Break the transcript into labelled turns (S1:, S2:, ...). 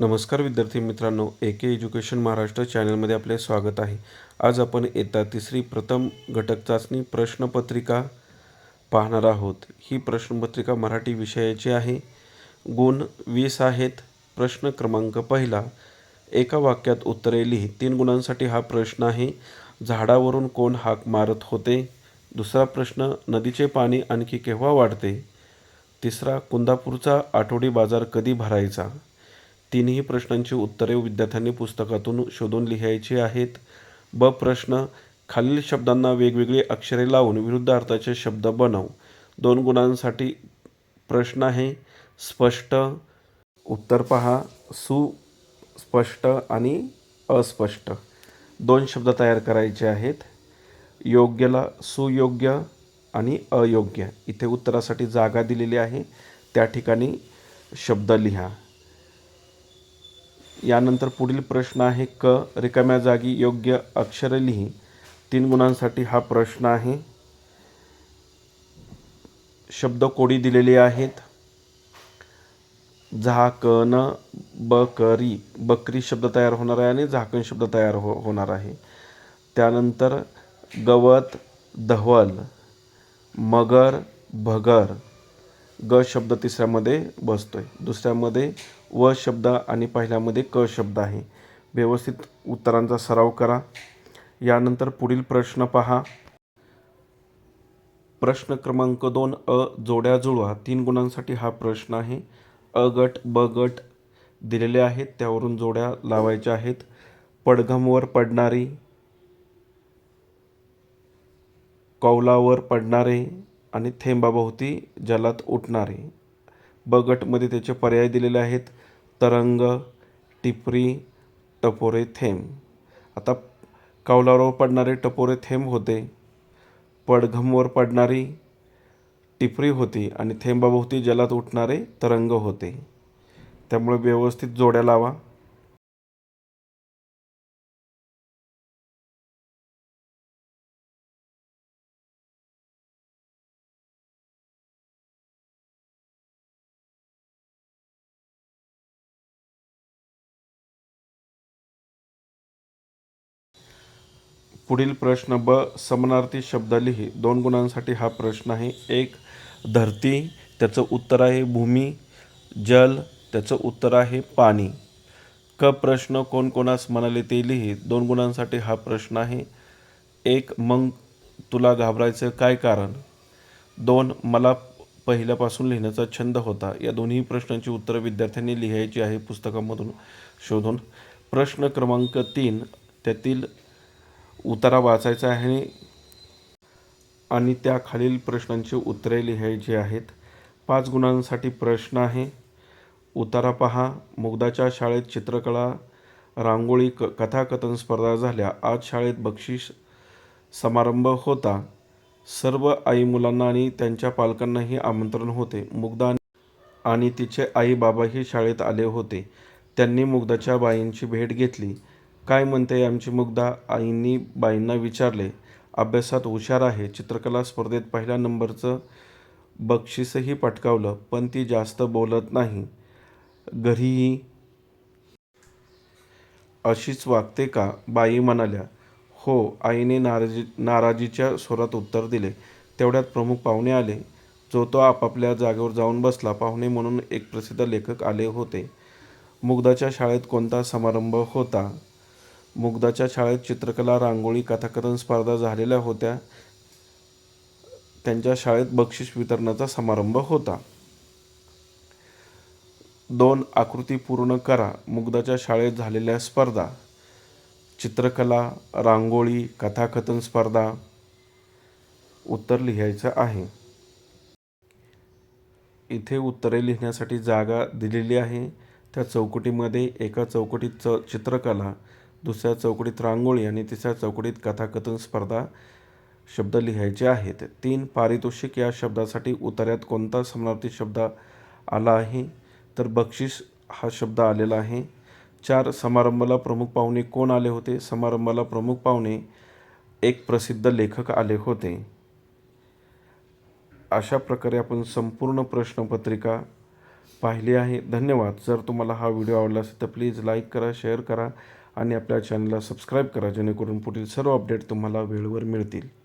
S1: नमस्कार विद्यार्थी मित्रांनो ए के एज्युकेशन महाराष्ट्र चॅनलमध्ये आपले स्वागत आहे. आज आपण येता तिसरी प्रथम घटक चाचणी प्रश्नपत्रिका पाहणार आहोत. ही प्रश्नपत्रिका मराठी विषयाची आहे. गुण वीस आहेत. प्रश्न क्रमांक पहिला. एका वाक्यात उत्तरे लिही. तीन गुणांसाठी हा प्रश्न आहे. झाडावरून कोण हाक मारत होते? दुसरा प्रश्न नदीचे पाणी आणखी केव्हा वाढते? तिसरा कुंदापूरचा आठवडी बाजार कधी भरायचा? तिन्ही प्रश्नांची उत्तरे विद्यार्थ्यांनी पुस्तकातून शोधून लिहायची आहेत. ब प्रश्न खालील शब्दांना वेगवेगळी अक्षरे लावून विरुद्ध अर्थाचे शब्द बनव. दोन गुणांसाठी प्रश्न आहे. स्पष्ट उत्तर पहा. सुस्पष्ट आणि अस्पष्ट. दोन शब्द तयार करायचे आहेत. योग्यला सुयोग्य आणि अयोग्य. इथे उत्तरासाठी जागा दिलेली आहे. त्या ठिकाणी शब्द लिहा. यानंतर पुढील प्रश्न आहे क. रिकाम्या जागी योग्य अक्षरे लिही. तीन गुणांसाठी हा प्रश्न आहे. शब्द कोडी दिलेले आहेत. झाकण बकरी बकरी शब्द तयार होणार आहे आणि झाकण शब्द तयार हो होणार आहे. त्यानंतर गवत धवल मगर भगर ग शब्द तिसऱ्यामध्ये बसतो आहे दुसऱ्यामध्ये व शब्द आणि पहिल्यामध्ये क शब्द आहे. व्यवस्थित उत्तरांचा सराव करा. यानंतर पुढील प्रश्न पहा. प्रश्न क्रमांक दोन अ जोड्या जुळवा. तीन गुणांसाठी हा प्रश्न आहे. अ गट ब गट दिलेले आहेत. त्यावरून जोड्या लावायच्या आहेत. पडघमवर पडणारी कौलावर पडणारे आणि थेंबाभोवती जलात उठणारे. ब गटमध्ये त्याचे पर्याय दिलेले आहेत. तरंग टिपरी टपोरे थेंब. आता कौलावर पडणारे टपोरे थेंब होते. पडघमवर पडणारी टिपरी होती आणि थेंबाभोवती जलात उठणारे तरंग होते. त्यामुळे व्यवस्थित जोड्या लावा. पुढील प्रश्न ब समानार्थी शब्द लिही. दोन गुणांसाठी हा प्रश्न आहे. एक धरती त्याचं उत्तर आहे भूमी. जल त्याचं उत्तर आहे पाणी. क प्रश्न कोण कोणास म्हणाले ते लिही. दोन गुणांसाठी हा प्रश्न आहे. एक मग तुला घाबरायचं काय कारण? दोन मला पहिल्यापासून लिहिण्याचा छंद होता. या दोन्ही प्रश्नांची उत्तरं विद्यार्थ्यांनी लिहायची आहे पुस्तकामधून शोधून. प्रश्न क्रमांक तीन त्यातील उतारा वाचायचा आहे. आणि त्या खालील प्रश्नांची उत्तरे लिहायची आहेत. पाच गुणांसाठी प्रश्न आहे. उतारा पहा. मुग्धाच्या शाळेत चित्रकला रांगोळी क कथाकथन स्पर्धा झाल्या. आज शाळेत बक्षीस समारंभ होता. सर्व आई मुलांना आणि त्यांच्या पालकांनाही आमंत्रण होते. मुग्धा आणि तिचे आई बाबाही शाळेत आले होते. त्यांनी मुग्धाच्या बाईंची भेट घेतली. काय म्हणते आमची मुग्धा आईंनी बाईंना विचारले अभ्यासात हुशार आहे. चित्रकला स्पर्धेत पहिल्या नंबरचं बक्षीसही पटकावलं पण ती जास्त बोलत नाही. घरीही अशीच वागते का? बाई म्हणाल्या हो आईने नाराजी नाराजीच्या स्वरात उत्तर दिले. तेवढ्यात प्रमुख पाहुणे आले. जो तो आपापल्या जागेवर जाऊन बसला पाहुणे म्हणून एक प्रसिद्ध लेखक आले होते. मुग्धाच्या शाळेत कोणता समारंभ होता? मुग्धाच्या शाळेत चित्रकला रांगोळी कथाकथन स्पर्धा झालेल्या होत्या. त्यांच्या शाळेत बक्षीस वितरणाचा समारंभ होता. दोन आकृती पूर्ण करा मुग्धाच्या शाळेत झालेल्या स्पर्धा. चित्रकला रांगोळी कथाकथन स्पर्धा. उत्तर लिहायचं आहे. इथे उत्तरे लिहिण्यासाठी जागा दिलेली आहे. त्या चौकटीमध्ये एका चौकटीत च चित्रकला दुसऱ्या चौकडीत रांगोळी आणि तिसऱ्या चौकडीत कथाकथन स्पर्धा शब्द लिहायचे आहेत. तीन पारितोषिक या शब्दासाठी उतार्यात कोणता समानार्थी शब्द आला आहे? तर बक्षीस हा शब्द आलेला आहे. चार समारंभाला प्रमुख पाहुणे कोण आले होते? समारंभाला प्रमुख पाहुणे एक प्रसिद्ध लेखक आले होते. अशा प्रकारे आपण संपूर्ण प्रश्नपत्रिका पाहिली आहे. धन्यवाद. जर तुम्हाला हा व्हिडिओ आवडला असेल तर प्लीज लाईक करा शेअर करा आणि आपल्या चॅनलला सबस्क्राईब करा जेणेकरून पुढील सर्व अपडेट तुम्हाला वेळेवर मिळतील.